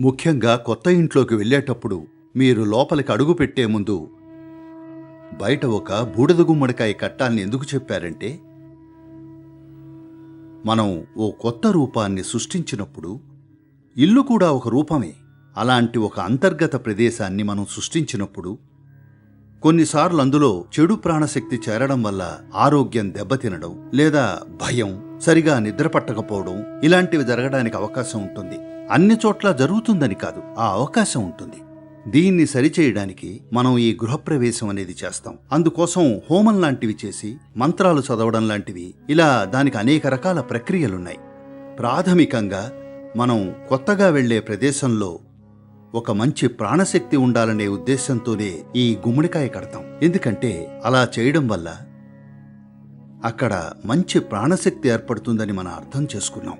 ముఖ్యంగా కొత్త ఇంట్లోకి వెళ్ళేటప్పుడు మీరు లోపలికి అడుగు పెట్టే ముందు బయట ఒక బూడిద గుమ్మడికాయ కట్టాలని ఎందుకు చెప్పారంటే మనం ఓ కొత్త రూపాన్ని సృష్టించినప్పుడు ఇల్లు కూడా ఒక రూపమే. అలాంటి ఒక అంతర్గత ప్రదేశాన్ని మనం సృష్టించినప్పుడు కొన్నిసార్లు అందులో చెడు ప్రాణశక్తి చేరడం వల్ల ఆరోగ్యం దెబ్బతినడం లేదా భయం సరిగా నిద్ర పట్టకపోవడం ఇలాంటివి జరగడానికి అవకాశం ఉంటుంది. అన్ని చోట్ల జరుగుతుందని కాదు ఆ అవకాశం ఉంటుంది. దీన్ని సరిచేయడానికి మనం ఈ గృహప్రవేశం అనేది చేస్తాం. అందుకోసం హోమం లాంటివి చేసి మంత్రాలు చదవడం లాంటివి ఇలా దానికి అనేక రకాల ప్రక్రియలున్నాయి. ప్రాథమికంగా మనం కొత్తగా వెళ్ళే ప్రదేశంలో ఒక మంచి ప్రాణశక్తి ఉండాలనే ఉద్దేశంతోనే ఈ గుమ్మడికాయ కడతాం. ఎందుకంటే అలా చేయడం వల్ల అక్కడ మంచి ప్రాణశక్తి ఏర్పడుతుందని మనం అర్థం చేసుకున్నాం.